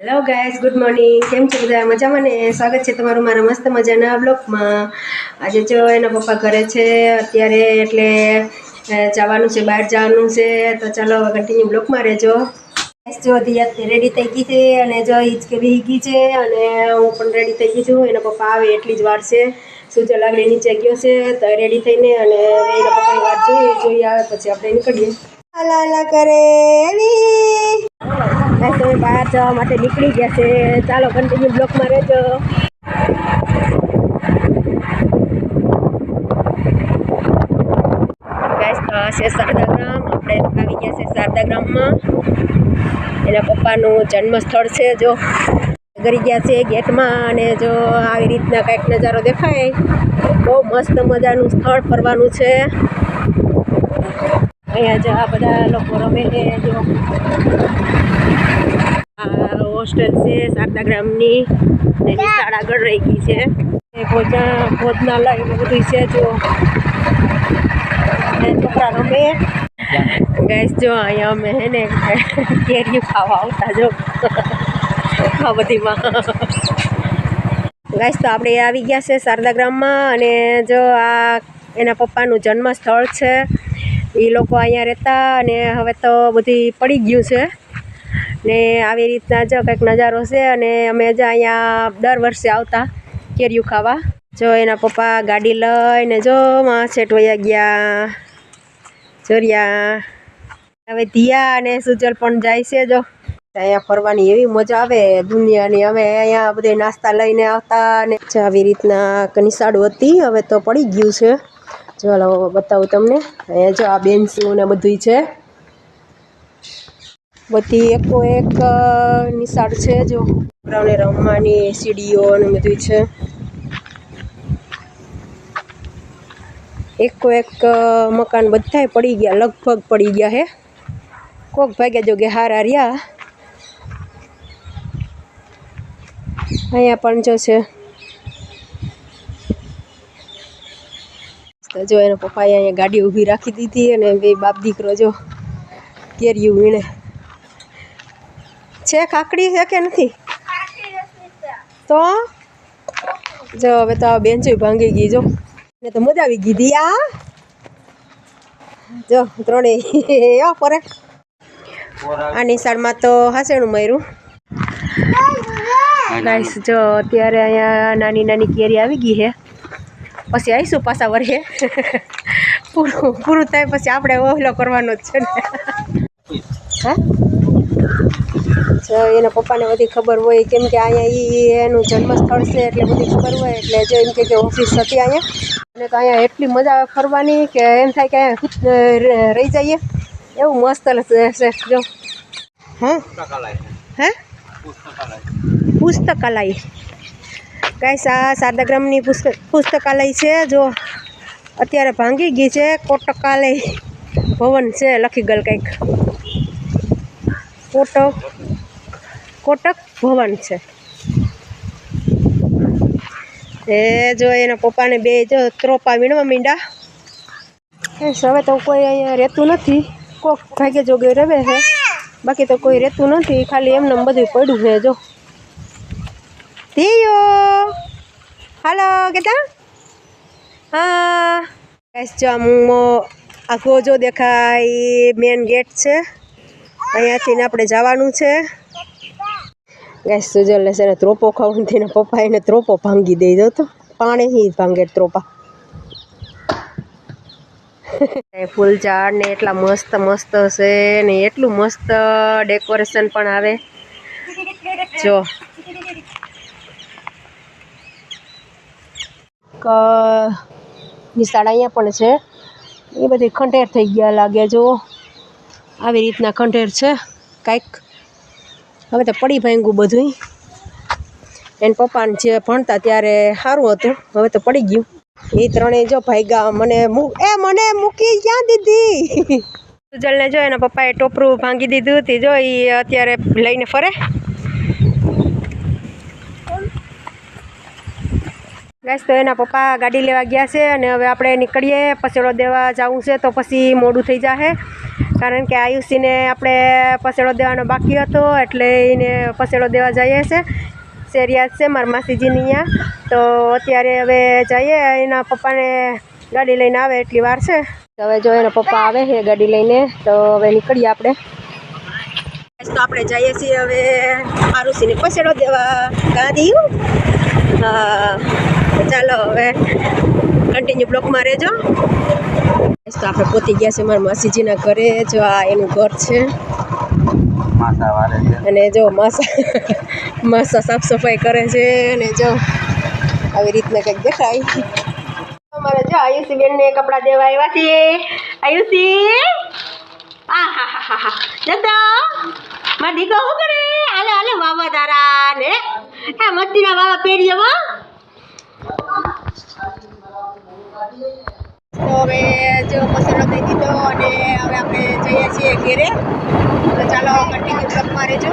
Hello guys good morning કેમ છો બધા? મજામાં ને? સ્વાગત છે તમારું મારા મસ્ત મજાના બ્લોગમાં આજે જો એના પપ્પા ઘરે છે, અત્યારે એટલે જવાનું છે, બહાર જવાનું છે. તો ચાલો કન્ટિન્યુ બ્લોગમાં રહેજો. જો દિયા રેડી થઈ ગઈ છે અને જો હિચકે બી ગઈ છે અને હું પણ રેડી થઈ ગઈ છું. એના પપ્પા આવે એટલી જ વાર છે. સૂર્ય લાગણી નીચે ગયો છે, તો રેડી થઈને અને એના પપ્પાની વાત જોઈએ જોઈ આવે પછી આપણે નીકળીએ. હાલા કરે એવી. ગાઈસ તમે બહાર જવા માટે નીકળી ગયા છે. ચાલો કન્ટિન્યુ બ્લોકમાં રહેજો. છે શારદા ગ્રામ આપણે આવી ગયા છે શારદા ગ્રામમાં એના પપ્પાનું જન્મ સ્થળ છે જો. કરી ગયા છે ગેટમાં અને જો આવી રીતના કંઈક નજારો દેખાય. બહુ મસ્ત મજાનું સ્થળ ફરવાનું છે. અહીંયા જો આ બધા લોકો રમે છે જો. આ હોસ્ટેલ છે શારદા ગ્રામની નિશાળ આગળ રહી ગઈ છે. એ ભોજન, ભોજનાલય બધું છે જો. છોકરા રમે. ગેસ જો અહીંયા અમે હે ને કેરી ખાવા આવતા જો. આ બધીમાં. ગાઈસ તો આપણે આવી ગયા છે શારદા ગ્રામમાં અને જો આ એના પપ્પાનું જન્મ સ્થળ છે. એ લોકો અહીંયા રહેતા અને હવે તો બધી પડી ગયું છે. ને આવી રીતના જો કંઈક નજારો છે અને અમે જ અહીંયા દર વર્ષે આવતા કેરીયું ખાવા. જો એના પપ્પા ગાડી લઈને જો માં વયા ગયા. જોરિયા. હવે ધીયા અને સુજલ પણ જાય છે જો. અહીંયા ફરવાની એવી મજા આવે દુનિયાની. અમે અહીંયા બધે નાસ્તા લઈને આવતા અને આવી રીતના નિશાળો હતી. હવે તો પડી ગયું છે. ચાલો બતાવું તમને. અહીંયા જો આ બેન્ચું ને બધું છે. બધી એકો એક નિશાળ છે જો. છોકરાઓને રમવાની સીડીઓ ને બધું છે. એકો એક મકાન બધાય પડી ગયા, લગભગ પડી ગયા હે. કોક ભાગ્યા જો કે હારા રહ્યા. અહીંયા પણ જો છે. તો જો એના પપ્પાએ અહીંયા ગાડી ઊભી રાખી દીધી અને બે બાપ દીકરો જો કેરીયું વીણે. છે કાકડી છે કે નથી? તો? જો હવે તો આ બેન્ચ ભાંગી ગઈ જો. ને તો મજા આવી ગઈ આ. જો ત્રણેય. પરે. આ નિશાળમાં તો હાસેણું મર્યું. નાઈસ જો અત્યારે અહીંયા નાની નાની કેરી આવી ગઈ છે. પછી આવીશું પાછા વરીએ પૂરું પૂરું થાય પછી આપણે ઓહલો કરવાનો જ છે ને. હા? જો એના પપ્પાને બધી ખબર હોય કેમ કે અહીંયા એ એનું જન્મસ્થળ છે એટલે બધી ખબર હોય એટલે જો એમ કે ઓફિસ હતી અહીંયા. અને તો અહીંયા એટલી મજા આવે ફરવાની કે એમ થાય કે અહીંયા રહી જઈએ. એવું મસ્ત છે જો. હા? હે? પુસ્તકાલય. ગાઈસ આ શારદાગ્રામની પુસ્તક પુસ્તકાલય છે? જો, અત્યારે ભાંગી ગઈ છે. કોટકાલય ભવન છે, લખી ગયેલ કંઈક. કોટક કોટક ભવન છે. એ જો, એના પપ્પાને બે જો ત્રોપા વીણવા મીંડા. હવે તો કોઈ અહીંયા રહેતું નથી. કોક ભાગે જોગે રહે છે. બાકી તો કોઈ રહેતું નથી. ખાલી એમને એમ બધું પડ્યું છે, જો. ધીયો હાલો કેતા હા ગાઈસ જો આમ આખો જો દેખાય મેન ગેટ છે. અહીંયાથી આપણે જવાનું છે. ગેસ સુજલ છે ને ત્રોપો ખાવાનું ને પપ્પા એને ત્રોપો ભાંગી દઈ દો તો પાણીથી ભાંગે ત્રોપા. ફૂલ ઝાડ ને એટલા મસ્ત મસ્ત છે ને એટલું મસ્ત ડેકોરેશન પણ આવે. જો. ક- નિશાળ અહીંયા પણ છે. એ બધી ખંડેર થઈ ગયા લાગે જો. આવી રીતના ખંડેર છે કાંઈક. હવે તો પડી ભાંગ્યું બધું એને પપ્પાને જે ભણતા ત્યારે સારું હતું. હવે તો પડી ગયું. એ ત્રણેય જો ભાઈગા મને એ મને મૂકી ક્યાં દીધી? સુજલને જો એના પપ્પાએ ટોપરું ભાંગી દીધું હતી. જો એ અત્યારે લઈને ફરે. ગાઈસ તો એના પપ્પા ગાડી લેવા ગયા છે અને હવે આપણે નીકળીએ. પસેડો દેવા જવું છે તો પછી મોડું થઈ જશે કારણ કે આયુષીને આપણે પસેડો દેવાનો બાકી હતો એટલે એને પસેડો દેવા જઈએ છે. શેરિયાત છે, મારા માસીજીની અહીંયા તો અત્યારે હવે જઈએ. એના પપ્પાને ગાડી લઈને આવે એટલી વાર છે. હવે જો એના પપ્પા આવે છે ગાડી લઈને, તો હવે નીકળીએ આપણે. તો આપણે જઈએ છીએ હવે આરુષીને પસેડો દેવા. ગાંધી હા. ચાલો હવે કન્ટિન્યુ બ્લોકમાં રહેજો. તો આપણે પોતી ગયા છે મારા માસીજીના ઘરે. જો આ એનું ઘર છે. અને જો માસા માસા સાફ સફાઈ કરે છે અને જો આવી રીતના કંઈક દેખાય. અમારે જો આયુષી બેનને કપડાં દેવા આવ્યા છીએ આયુષી! આ હા હા હા હા. જતો. મારા દીકરો શું કરે? હાલે હાલે વાવા તારા ને હે મસ્તીના વાવા પહેરી વા હવે જો પસંદ દઈ દીધો અને હવે આપણે જઈએ છીએ ઘેરે. તો ચાલો કન્ટિન્યુ બ્લોકમાં રહેજો.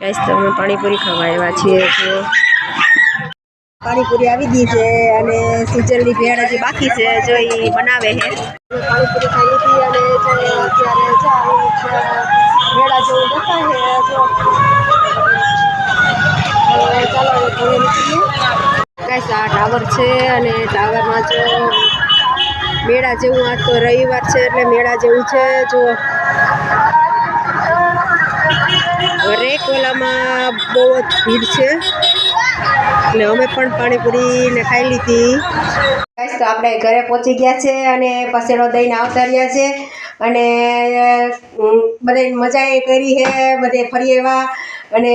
ગાઈસ તો પાણીપુરી ખાવા આવ્યા છીએ પાણીપુરી આવી ગઈ છે અને સિઝનની ભેળ હજી બાકી છે, જો એ બનાવે છે. પાણીપુરી ખાઈ હતી અને અત્યારે ભેળા જેવું દેખાય છે આ ટાવર છે અને ટાવરમાં જો મેળા જેવું આજ તો રવિવાર છે એટલે મેળા જેવું છે. જો હરેક ઓલામાં બહુ જ ભીડ છે. એટલે અમે પણ પાણીપુરી ને ખાઈ લીધી. તો આપણે ઘરે પહોંચી ગયા છે અને પસેડો દઈને આવતા રહ્યા છે. અને બધે મજા એ કરી છે બધે ફરી એવા અને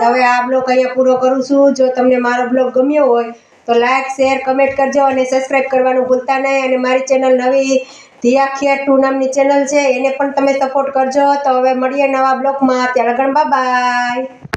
હવે આ બ્લોગ અહીંયા પૂરો કરું છું. જો તમને મારો બ્લોગ ગમ્યો હોય, તો લાઈક, શેર, કમેન્ટ કરજો અને સબસ્ક્રાઈબ કરવાનું ભૂલતા નહીં. અને મારી ચેનલ નવી ધીયા ટુ નામની ચેનલ છે, એને પણ તમે સપોર્ટ કરજો. તો હવે મળીએ નવા બ્લોગમાં. ત્યાં લગન બાય